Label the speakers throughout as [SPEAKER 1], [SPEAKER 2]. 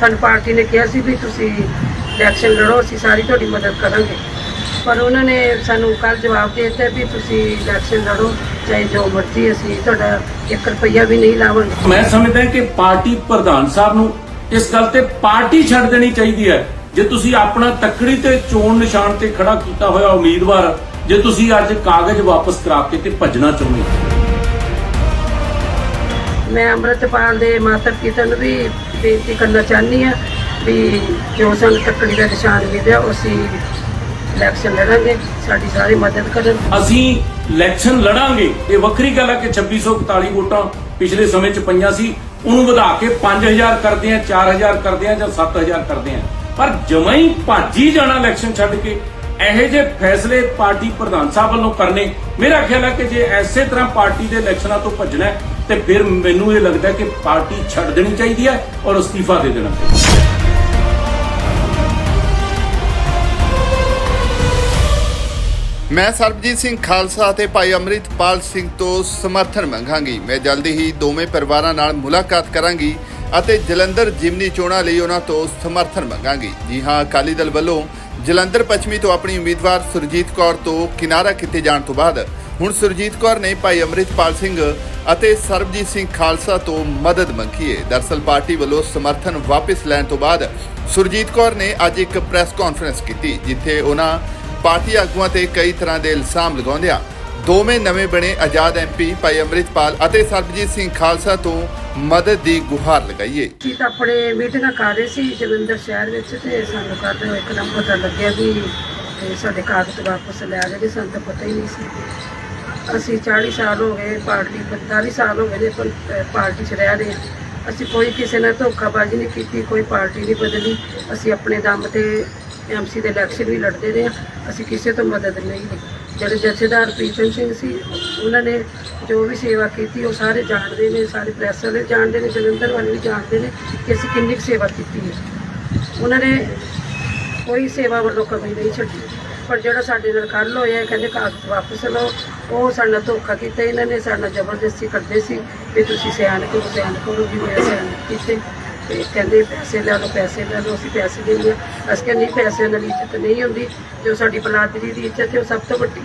[SPEAKER 1] ਸਾਨੂੰ ਪਾਰਟੀ ਨੇ ਕਿਹਾ ਸੀ ਵੀ ਤੁਸੀਂ ਇਲੈਕਸ਼ਨ ਲੜੋ ਅਸੀਂ ਸਾਰੀ ਤੁਹਾਡੀ ਮਦਦ ਕਰਾਂਗੇ। ਪਰ ਉਹਨਾਂ ਨੇ ਸਾਨੂੰ ਕੱਲ ਜਵਾਬ ਦੇ ਦਿੱਤਾ ਵੀ ਤੁਸੀਂ ਇਲੈਕਸ਼ਨ ਲੜੋ ਚਾਹੇ ਜੋ ਮਰਜ਼ੀ ਅਸੀਂ ਤੁਹਾਡਾ 1 ਰੁਪਈਆ ਵੀ ਨਹੀਂ ਲਾਵਾਂਗੇ।
[SPEAKER 2] ਮੈਂ ਸਮਝਦਾ ਕਿ ਪਾਰਟੀ ਪ੍ਰਧਾਨ ਸਾਹਿਬ ਨੂੰ ਇਸ ਗੱਲ ਤੇ ਪਾਰਟੀ ਛੱਡ ਦੇਣੀ ਚਾਹੀਦੀ ਹੈ। ਜੇ ਤੁਸੀਂ ਆਪਣਾ ਤੱਕੜੀ ਤੇ ਚੋਣ ਨਿਸ਼ਾਨ ਤੇ ਖੜਾ ਕੀਤਾ ਹੋਇਆ ਉਮੀਦਵਾਰ ਜੇ ਤੁਸੀਂ ਅੱਜ ਕਾਗਜ਼ ਵਾਪਸ ਕਰਾ ਕੇ ਤੇ ਭੱਜਣਾ ਚਾਹੁੰਦੇ
[SPEAKER 1] ਮੈਂ ਅੰਮ੍ਰਿਤਪਾਲ ਦੇ ਮਾਤਾ ਪਿਤਾ ਨੂੰ ਵੀ ਬੇਨਤੀ ਕਰਨਾ ਚਾਹਨੀ ਆ ਵੀ ਜੋ ਸਾਨੂੰ ਤੱਕੜੀ ਦਾ ਨਿਸ਼ਾਨ ਮਿਲਿਆ, ਉਹ ਇਲੈਕਸ਼ਨ ਲੜਾਂਗੇ, ਸਾਡੀ ਸਾਰੇ ਮਦਦ ਕਰਨ
[SPEAKER 2] ਅਸੀਂ ਇਲੈਕਸ਼ਨ ਲੜਾਂਗੇ। ਇਹ ਵੱਖਰੀ ਗੱਲ ਹੈ ਕਿ 2641 ਵੋਟਾਂ ਪਿਛਲੇ ਸਮੇਂ 'ਚ ਪਈਆਂ ਸੀ। ਉਹਨੂੰ ਵਧਾ ਕੇ 5000 ਕਰਦੇ ਆ 4000 ਕਰਦੇ ਆ ਜਾਂ 7000 ਕਰਦੇ ਆ ਪਰ ਜਮਾਂ ਹੀ ਭਾਜੀ ਜਾਣਾ ਇਲੈਕਸ਼ਨ ਛੱਡ ਕੇ। ਇਹੋ ਜਿਹੇ ਫੈਸਲੇ ਪਾਰਟੀ ਪ੍ਰਧਾਨ ਸਾਹਿਬ ਵੱਲੋਂ ਕਰਨੇ। ਮੇਰਾ ਖਿਆਲ ਹੈ ਕਿ ਜੇ ਐਸੇ ਤਰ੍ਹਾਂ ਪਾਰਟੀ ਦੇ ਇਲੈਕਸ਼ਨਾਂ ਤੋਂ ਭੱਜਣਾ ਤੇ ਫਿਰ ਮੈਨੂੰ ਇਹ ਲੱਗਦਾ ਕਿ ਪਾਰਟੀ ਛੱਡ ਦੇਣੀ ਚਾਹੀਦੀ ਹੈ ਔਰ ਅਸਤੀਫਾ ਦੇ ਦੇਣਾ ਚਾਹੀਦਾ
[SPEAKER 3] ਮੈਂ ਸਰਬਜੀਤ ਸਿੰਘ ਖਾਲਸਾ ਅਤੇ ਭਾਈ ਅੰਮ੍ਰਿਤਪਾਲ ਸਿੰਘ ਤੋਂ ਸਮਰਥਨ ਮੰਗਾਂਗੀ। ਮੈਂ ਜਲਦੀ ਹੀ ਦੋਵੇਂ ਪਰਿਵਾਰਾਂ ਨਾਲ ਮੁਲਾਕਾਤ ਕਰਾਂਗੀ ਅਤੇ ਜਲੰਧਰ ਜਿਮਨੀ ਚੋਣਾਂ ਲਈ ਉਹਨਾਂ ਤੋਂ ਸਮਰਥਨ ਮੰਗਾਂਗੀ। ਜੀ ਹਾਂ, ਅਕਾਲੀ ਦਲ ਵੱਲੋਂ ਜਲੰਧਰ ਪੱਛਮੀ ਤੋਂ ਆਪਣੀ ਉਮੀਦਵਾਰ ਸੁਰਜੀਤ ਕੌਰ ਤੋਂ ਕਿਨਾਰਾ ਕੀਤੇ ਜਾਣ ਤੋਂ ਬਾਅਦ ਹੁਣ ਸੁਰਜੀਤ ਕੌਰ ਨੇ ਭਾਈ ਅੰਮ੍ਰਿਤਪਾਲ ਸਿੰਘ ਅਤੇ ਸਰਬਜੀਤ ਸਿੰਘ ਖਾਲਸਾ ਤੋਂ ਮਦਦ ਮੰਗੀ ਹੈ ਦਰਸਲ ਪਾਰਟੀ ਵੱਲੋਂ ਸਮਰਥਨ ਵਾਪਸ ਲੈਣ ਤੋਂ ਬਾਅਦ ਸੁਰਜੀਤ ਕੌਰ ਨੇ ਅੱਜ ਇੱਕ ਪ੍ਰੈਸ ਕਾਨਫਰੰਸ ਕੀਤੀ, ਜਿੱਥੇ ਉਹਨਾਂ ਪਾਰਟੀ ਆਗੂਆਂ ਤੇ ਕਈ ਤਰ੍ਹਾਂ ਦੇ ਇਲਜ਼ਾਮ ਲਗਾਉਂਦਿਆਂ ਦੋਵੇਂ ਨਵੇਂ ਬਣੇ ਆਜ਼ਾਦ ਐਮਪੀ ਭਾਈ ਅੰਮ੍ਰਿਤਪਾਲ ਅਤੇ ਸਰਬਜੀਤ ਸਿੰਘ ਖਾਲਸਾ ਤੋਂ ਮਦਦ ਦੀ ਗੁਹਾਰ ਲਗਾਈਏ
[SPEAKER 1] ਅਸੀਂ ਤਾਂ ਆਪਣੇ ਮੀਟਿੰਗਾਂ ਕਰ ਰਹੇ ਸੀ ਜਲੰਧਰ ਸ਼ਹਿਰ ਵਿੱਚ ਤੇ ਸਾਨੂੰ ਕੱਲ ਇੱਕਦਮ ਪਤਾ ਲੱਗਿਆ ਵੀ ਸਾਡੇ ਕਾਗਜ਼ ਵਾਪਸ ਲੈ ਰਹੇ ਸਾਨੂੰ ਤਾਂ ਪਤਾ ਹੀ ਨਹੀਂ ਸੀ। ਅਸੀਂ 40 ਸਾਲ ਹੋ ਗਏ ਪਾਰਟੀ 45 ਸਾਲ ਹੋ ਗਏ ਨੇ ਪਰ ਪਾਰਟੀ 'ਚ ਰਹਿ ਰਹੇ ਹਾਂ। ਅਸੀਂ ਕੋਈ ਕਿਸੇ ਨਾਲ ਧੋਖਾਬਾਜ਼ੀ ਨਹੀਂ ਕੀਤੀ, ਕੋਈ ਪਾਰਟੀ ਨਹੀਂ ਬਦਲੀ। ਅਸੀਂ ਆਪਣੇ ਦਮ ਤੇ ਐਮਸੀ ਦੇ ਇਲੈਕਸ਼ਨ ਵੀ ਲੜਦੇ ਰਹੇ ਹਾਂ। ਅਸੀਂ ਕਿਸੇ ਤੋਂ ਮਦਦ ਨਹੀਂ ਲਈ। ਜਿਹੜੇ ਜਥੇਦਾਰ ਪ੍ਰੀਤਮ ਸਿੰਘ ਸੀ, ਉਹਨਾਂ ਨੇ ਜੋ ਵੀ ਸੇਵਾ ਕੀਤੀ, ਉਹ ਸਾਰੇ ਜਾਣਦੇ ਨੇ, ਸਾਰੇ ਪ੍ਰੈਸ ਵਾਲੇ ਜਾਣਦੇ ਨੇ, ਜਲੰਧਰ ਵਾਲੇ ਵੀ ਜਾਣਦੇ ਨੇ ਕਿ ਅਸੀਂ ਕਿੰਨੀ ਕੁ ਸੇਵਾ ਕੀਤੀ ਹੈ। ਉਹਨਾਂ ਨੇ ਕੋਈ ਸੇਵਾ ਵੱਲੋਂ ਕਮੀ ਨਹੀਂ ਛੱਡੀ। ਪਰ ਜਿਹੜਾ ਸਾਡੇ ਨਾਲ ਕੱਲ ਹੋਇਆ, ਕਹਿੰਦੇ ਕਾਗਜ਼ ਵਾਪਸ ਲਓ। ਉਹ ਸਾਡੇ ਨਾਲ ਧੋਖਾ ਕੀਤਾ, ਇਹਨਾਂ ਨੇ ਸਾਡੇ ਨਾਲ ਜ਼ਬਰਦਸਤੀ ਕਰਦੇ ਸੀ ਵੀ ਤੁਸੀਂ ਸਿਆਣ ਕਰੋ ਸਿਆਣ ਕਰੋ ਵੀ ਮੈਂ ਸਿਆਣ ਕੀਤੇ। ਤੇ ਕਹਿੰਦੇ ਪੈਸੇ ਲੈ ਲਓ, ਪੈਸੇ ਲੈ ਲਓ, ਅਸੀਂ ਪੈਸੇ ਦੇਂਗੇ ਅਸੀਂ ਕਹਿੰਦੇ ਨਹੀਂ ਪੈਸੇ ਨਾਲ ਇੱਜ਼ਤ ਨਹੀਂ ਹੁੰਦੀ। ਜੋ ਸਾਡੀ ਬਲਾਦਰੀ ਦੀ ਇੱਜ਼ਤ ਹੈ, ਉਹ ਸਭ ਤੋਂ ਵੱਡੀ।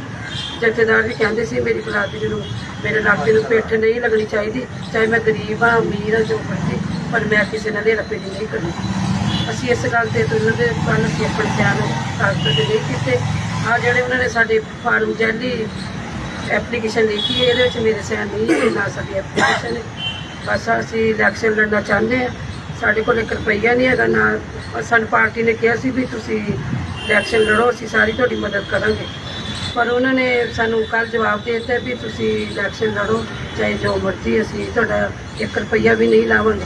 [SPEAKER 1] ਜਥੇਦਾਰ ਵੀ ਕਹਿੰਦੇ ਸੀ, ਮੇਰੀ ਬਲਾਦਰੀ ਨੂੰ, ਮੇਰੇ ਇਲਾਕੇ ਨੂੰ ਪਿੱਠ ਨਹੀਂ ਲੱਗਣੀ ਚਾਹੀਦੀ। ਚਾਹੇ ਮੈਂ ਗਰੀਬ ਹਾਂ, ਅਮੀਰ ਹਾਂ, ਜੋ ਮਰਜ਼ੀ, ਪਰ ਮੈਂ ਕਿਸੇ ਨਾਲ ਇਹ ਰਪੇ ਨਹੀਂ ਕਰਨੀ ਅਸੀਂ ਇਸ ਗੱਲ ਤੇ ਉਹਨਾਂ ਦੇ ਕੱਲ ਅਸੀਂ ਆਪਣੇ ਬਿਆਨ ਕਾਗਜ਼ ਤੇ ਨਹੀਂ ਕੀਤੇ। ਆ ਜਿਹੜੇ ਉਹਨਾਂ ਨੇ ਸਾਡੇ ਫਾਰਮ ਜੈਲੀ ਐਪਲੀਕੇਸ਼ਨ ਲਿਖੀ ਹੈ, ਇਹਦੇ ਵਿੱਚ ਮੇਰੇ ਸਹਿਣ ਨਹੀਂ ਹੈ ਨਾ ਸਾਡੀ ਐਪਲੀਕੇਸ਼ਨ ਹੈ। ਬਸ ਅਸੀਂ ਇਲੈਕਸ਼ਨ ਲੜਨਾ ਚਾਹੁੰਦੇ ਹਾਂ। ਸਾਡੇ ਕੋਲ ਇੱਕ ਰੁਪਈਆ ਨਹੀਂ ਹੈਗਾ, ਨਾ ਸਾਨੂੰ ਪਾਰਟੀ ਨੇ ਕਿਹਾ ਸੀ ਵੀ ਤੁਸੀਂ ਇਲੈਕਸ਼ਨ ਲੜੋ, ਅਸੀਂ ਸਾਰੀ ਤੁਹਾਡੀ ਮਦਦ ਕਰਾਂਗੇ। ਪਰ ਉਹਨਾਂ ਨੇ ਸਾਨੂੰ ਕੱਲ ਜਵਾਬ ਦੇ ਦਿੱਤਾ ਵੀ ਤੁਸੀਂ ਇਲੈਕਸ਼ਨ ਲੜੋ, ਚਾਹੇ ਜੋ ਮਰਜ਼ੀ ਅਸੀਂ ਤੁਹਾਡਾ 1 ਰੁਪਈਆ ਵੀ ਨਹੀਂ ਲਾਵਾਂਗੇ।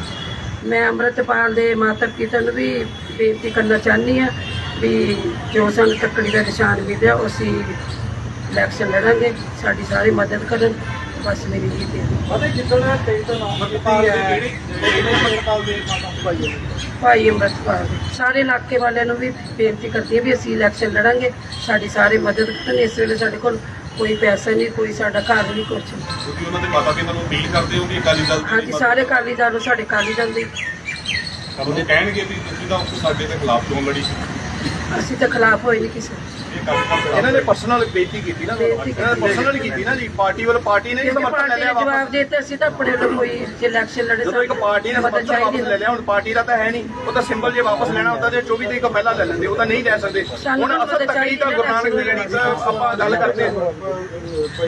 [SPEAKER 1] ਮੈਂ ਅੰਮ੍ਰਿਤਪਾਲ ਦੇ ਮਾਤਾ ਪਿਤਾ ਨੂੰ ਵੀ ਬੇਨਤੀ ਕਰਨਾ ਚਾਹੁੰਦੀ ਆ ਵੀ ਜੋ ਸਾਨੂੰ ਤੱਕੜੀ ਦਾ ਨਿਸ਼ਾਨ ਮਿਲਿਆ, ਉਹ ਅਸੀਂ ਇਲੈਕਸ਼ਨ ਲੜਾਂਗੇ ਸਾਡੀ ਸਾਰੀ ਮਦਦ ਕਰਨ ਬਸ ਮੇਰੀ ਇਹ ਬੇਨਤੀ
[SPEAKER 4] ਅਤੇ ਜਿੱਦਣ ਤੇਈ ਤੋਂ ਨੌ ਕੀਤੀ ਹੈ। ਇਹਨੇ ਮੰਗਪਾਲ ਦੇ ਮਾਤਾ ਭਾਈ
[SPEAKER 1] ਭਾਈ ਅੰਮ੍ਰਿਤਪਾਲ ਦੇ ਸਾਰੇ ਇਲਾਕੇ ਵਾਲਿਆਂ ਨੂੰ ਵੀ ਬੇਨਤੀ ਕਰਦੀ ਹਾਂ ਵੀ ਅਸੀਂ ਇਲੈਕਸ਼ਨ ਲੜਾਂਗੇ ਸਾਡੀ ਸਾਰੇ ਮਦਦ ਕਰਨ ਇਸ ਵੇਲੇ ਸਾਡੇ ਕੋਲ ਕੋਈ ਪੈਸਾ ਨਹੀਂ ਕੋਈ ਸਾਡਾ ਘਰ ਨਹੀਂ ਕੁਛ। ਨਹੀਂ
[SPEAKER 5] ਤੁਸੀਂ ਉਹਨਾਂ ਦੇ ਮਾਤਾ ਪਿਤਾ ਨੂੰ ਅਪੀਲ ਕਰਦੇ ਹੋ ਕਿ ਅਕਾਲੀ ਦਲ ਦੇ
[SPEAKER 1] ਹਾਂਜੀ ਸਾਰੇ ਅਕਾਲੀ ਦਲ ਨੂੰ ਸਾਡੇ ਅਕਾਲੀ ਦਲ ਦੇ।
[SPEAKER 5] ਤੁਹਾਨੂੰ ਕਹਿਣਗੇ ਵੀ ਤੁਸੀਂ ਤਾਂ ਸਾਡੇ ਦੇ ਖਿਲਾਫ ਕਿਉਂ ਲੜੀ।
[SPEAKER 1] ਅਸੀਂ ਤਾਂ ਖਿਲਾਫ ਹੋਏ ਨਹੀਂ ਕਿਸੇ
[SPEAKER 4] ਇਹਨਾਂ ਨੇ ਪਰਸਨਲ ਬੇਇੱਜ਼ਤੀ ਕੀਤੀ ਨਾ ਇਹਨਾਂ ਨੇ ਪਰਸਨਲ ਕੀਤੀ ਨਾ ਜੀ। ਪਾਰਟੀ ਵੱਲ ਪਾਰਟੀ ਨੇ
[SPEAKER 1] ਜੇ
[SPEAKER 4] ਸਮਰਥਨ ਲੈ ਲਿਆ
[SPEAKER 1] ਜਵਾਬ
[SPEAKER 4] ਵਾਪਸ।
[SPEAKER 1] ਦੇ ਦਿੱਤਾ ਸੀ ਤਾਂ ਆਪਣੇ ਵੱਲੋਂ ਕੋਈ ਜੇ ਇਲੈਕਸ਼ਨ ਲੜੇ
[SPEAKER 4] ਜਦੋਂ ਇੱਕ ਪਾਰਟੀ ਨੇ ਸਮਰਥਨ ਵਾਪਸ ਲੈ ਲਿਆ ਹੁਣ ਪਾਰਟੀ ਦਾ ਤਾਂ ਹੈ ਨਹੀਂ। ਉਹ ਤਾਂ ਸਿੰਬਲ ਜੇ ਵਾਪਸ ਲੈਣਾ ਹੁੰਦਾ ਤੇ 24 ਤਰੀਕ ਤੋਂ ਪਹਿਲਾਂ ਲੈ ਲੈਂਦੇ ਉਹ ਤਾਂ ਨਹੀਂ ਲੈ ਸਕਦੇ। ਹੁਣ
[SPEAKER 1] ਤਾਂ
[SPEAKER 4] ਅਸਲ ਤੱਕੜੀ ਤਾਂ
[SPEAKER 1] ਚਾਹੀਦੀ
[SPEAKER 4] ਗੁਰੂ ਨਾਨਕ ਜੀ ਦਾ ਆਪਾਂ ਗੱਲ ਕਰਦੇ ਹਾਂ।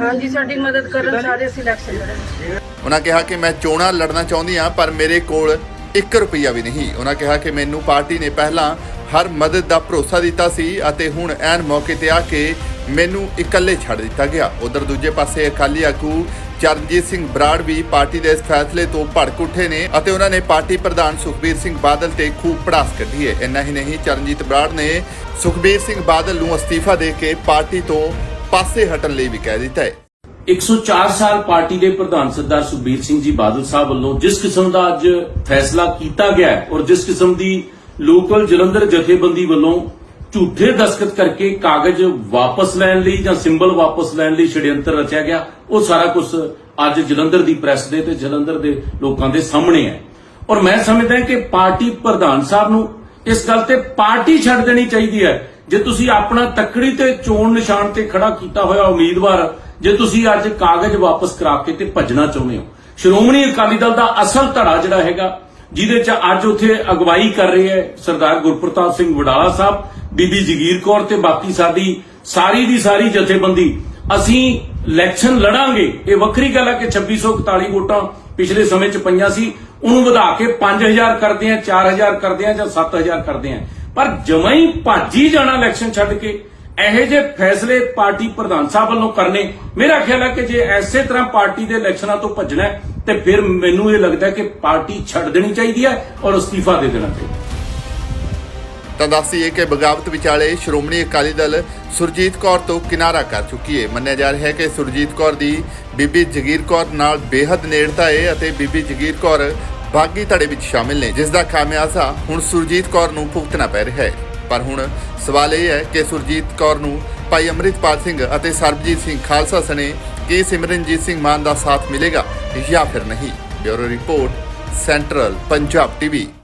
[SPEAKER 1] ਹਾਂਜੀ ਸਾਡੀ ਮਦਦ ਕਰਨ ਸਾਰੇ ਅਸੀਂ ਇਲੈਕਸ਼ਨ ਲੜਾਂਗੇ।
[SPEAKER 3] ਉਹਨਾਂ ਕਿਹਾ ਕਿ ਮੈਂ ਚੋਣਾਂ ਲੜਨਾ ਚਾਹੁੰਦੀ ਹਾਂ ਪਰ ਮੇਰੇ ਕੋਲ 1 ਰੁਪਿਆ ਵੀ ਨਹੀਂ। ਉਹਨਾਂ ਕਿਹਾ ਕਿ ਮੈਨੂੰ ਪਾਰਟੀ ਨੇ ਪਹਿਲਾਂ ਹਰ ਮਦਦ ਦਾ ਭਰੋਸਾ ਦਿੱਤਾ ਸੀ ਅਤੇ ਹੁਣ ਐਨ ਮੌਕੇ ਤੇ ਆ ਕੇ ਮੈਨੂੰ ਇਕੱਲੇ ਛੱਡ ਦਿੱਤਾ ਗਿਆ। ਉਧਰ ਦੂਜੇ ਪਾਸੇ ਅਕਾਲੀ ਆਗੂ ਚਰਨਜੀਤ ਸਿੰਘ ਬਰਾੜ ਵੀ ਪਾਰਟੀ ਦੇ ਇਸ ਫੈਸਲੇ ਤੋਂ ਭੜਕ ਉੱਠੇ ਨੇ ਅਤੇ ਉਹਨਾਂ ਨੇ ਪਾਰਟੀ ਪ੍ਰਧਾਨ ਸੁਖਬੀਰ ਸਿੰਘ ਬਾਦਲ ਤੇ ਖੂਬ ਪੜਾਸ ਕੱਢੀ ਹੈ। ਇੰਨਾ ਹੀ ਨਹੀਂ, ਚਰਨਜੀਤ ਬਰਾੜ ਨੇ ਸੁਖਬੀਰ ਸਿੰਘ ਬਾਦਲ ਨੂੰ ਅਸਤੀਫਾ ਦੇ ਕੇ ਪਾਰਟੀ ਤੋਂ ਪਾਸੇ ਹਟਣ ਲਈ ਵੀ ਕਹਿ ਦਿੱਤਾ ਹੈ।
[SPEAKER 2] 104 ਸਾਲ ਪਾਰਟੀ ਦੇ ਪ੍ਰਧਾਨ ਸਰਦਾਰ ਸੁਖਬੀਰ ਸਿੰਘ ਜੀ ਬਾਦਲ ਸਾਹਿਬ ਵੱਲੋਂ ਜਿਸ ਕਿਸਮ ਦਾ ਅੱਜ ਫੈਸਲਾ ਕੀਤਾ ਗਿਆ ਔਰ ਜਿਸ ਕਿਸਮ ਦੀ ਲੋਕਲ ਜਲੰਧਰ ਜਥੇਬੰਦੀ ਵੱਲੋਂ ਝੂਠੇ ਦਸਖਤ ਕਰਕੇ ਕਾਗਜ਼ ਵਾਪਸ ਲੈਣ ਲਈ ਜਾਂ ਸਿੰਬਲ ਵਾਪਸ ਲੈਣ ਲਈ ਛੜਯੰਤਰ ਰਚਿਆ ਗਿਆ, ਉਹ ਸਾਰਾ ਕੁਝ ਅੱਜ ਜਲੰਧਰ ਦੀ ਪ੍ਰੈਸ ਦੇ ਤੇ ਜਲੰਧਰ ਦੇ ਲੋਕਾਂ ਦੇ ਸਾਹਮਣੇ ਹੈ। ਔਰ ਮੈਂ ਸਮਝਦਾ ਕਿ ਪਾਰਟੀ ਪ੍ਰਧਾਨ ਸਾਹਿਬ ਨੂੰ ਇਸ ਗੱਲ ਤੇ ਪਾਰਟੀ ਛੱਡ ਦੇਣੀ ਚਾਹੀਦੀ ਹੈ। ਜੇ ਤੁਸੀਂ ਆਪਣਾ ਤੱਕੜੀ ਤੇ ਚੋਣ ਨਿਸ਼ਾਨ ਤੇ ਖੜਾ ਕੀਤਾ ਹੋਇਆ ਉਮੀਦਵਾਰ ਜੇ ਤੁਸੀਂ ਅੱਜ ਕਾਗਜ਼ ਵਾਪਸ ਕਰਾ ਕੇ ਤੇ ਭੱਜਣਾ ਚਾਹੁੰਦੇ ਹੋ, ਸ਼੍ਰੋਮਣੀ ਅਕਾਲੀ ਦਲ ਦਾ ਅਸਲ ਧੜਾ ਜਿਹੜਾ ਹੈਗਾ, ਜਿਹਦੇ ਚ ਅੱਜ ਉੱਥੇ ਅਗਵਾਈ ਕਰ ਰਹੇ ਹੈ ਸਰਦਾਰ ਗੁਰਪ੍ਰਤਾਪ ਸਿੰਘ ਵਡਾਲਾ ਸਾਹਿਬ, ਬੀਬੀ ਜਗੀਰ ਕੌਰ ਤੇ ਬਾਕੀ ਸਾਡੀ ਸਾਰੀ ਦੀ ਸਾਰੀ ਜਥੇਬੰਦੀ, ਅਸੀਂ ਇਲੈਕਸ਼ਨ ਲੜਾਂਗੇ। ਇਹ ਵੱਖਰੀ ਗੱਲ ਹੈ ਕਿ 2641 ਵੋਟਾਂ ਪਿਛਲੇ ਸਮੇਂ ਚ ਪਈਆਂ ਸੀ, ਉਹਨੂੰ ਵਧਾ ਕੇ 5000 ਕਰਦੇ ਆ 4000 ਕਰਦੇ ਆ ਜਾਂ 7000 ਕਰਦੇ ਆ ਪਰ ਜਮਾਂ ਹੀ ਭਾਜੀ ਜਾਣਾ ਇਲੈਕਸ਼ਨ ਛੱਡ ਕੇ। ਇਹੋ ਜਿਹੇ ਫੈਸਲੇ ਪਾਰਟੀ ਪ੍ਰਧਾਨ ਸਾਹਿਬ ਵੱਲੋਂ ਕਰਨੇ, ਮੇਰਾ ਖਿਆਲ ਹੈ ਕਿ ਜੇ ਐਸੇ ਤਰ੍ਹਾਂ ਪਾਰਟੀ ਦੇ ਇਲੈਕਸ਼ਨਾਂ ਤੋਂ ਭੱਜਣਾ ਤੇ ਫਿਰ ਮੈਨੂੰ ਇਹ ਲੱਗਦਾ ਕਿ ਪਾਰਟੀ ਛੱਡ ਦੇਣੀ ਚਾਹੀਦੀ ਹੈ ਔਰ ਅਸਤੀਫਾ ਦੇ ਦੇਣਾ ਚਾਹੀਦਾ
[SPEAKER 3] ਤਾਂ ਦੱਸੀਏ ਕਿ ਬਗਾਵਤ ਵਿਚਾਲੇ ਸ਼੍ਰੋਮਣੀ ਅਕਾਲੀ ਦਲ ਸੁਰਜੀਤ ਕੌਰ ਤੋਂ ਕਿਨਾਰਾ ਕਰ ਚੁੱਕੀ ਹੈ ਮੰਨਿਆ ਜਾ ਰਿਹਾ ਹੈ ਕਿ ਸੁਰਜੀਤ ਕੌਰ ਦੀ ਬੀਬੀ ਜਗੀਰ ਕੌਰ ਨਾਲ ਬੇਹੱਦ ਨੇੜਤਾ ਹੈ ਅਤੇ ਬੀਬੀ ਜਗੀਰ ਕੌਰ ਬਾਗੀ ਧੜੇ ਵਿੱਚ ਸ਼ਾਮਿਲ ਨੇ, ਜਿਸ ਦਾ ਖਾਮਿਆਜ਼ਾ ਹੁਣ ਸੁਰਜੀਤ ਕੌਰ ਨੂੰ ਭੁਗਤਣਾ ਪੈ ਰਿਹਾ ਹੈ। ਪਰ ਹੁਣ ਸਵਾਲ ਇਹ ਹੈ ਕਿ ਸੁਰਜੀਤ ਕੌਰ ਨੂੰ ਭਾਈ ਅੰਮ੍ਰਿਤਪਾਲ ਸਿੰਘ ਅਤੇ ਸਰਬਜੀਤ ਸਿੰਘ ਖਾਲਸਾ ਸਣੇ ਕੀ ਸਿਮਰਨਜੀਤ ਸਿੰਘ ਮਾਨ ਦਾ ਸਾਥ ਮਿਲੇਗਾ ਜਾਂ ਫਿਰ ਨਹੀਂ? Bureau report, central Punjab TV.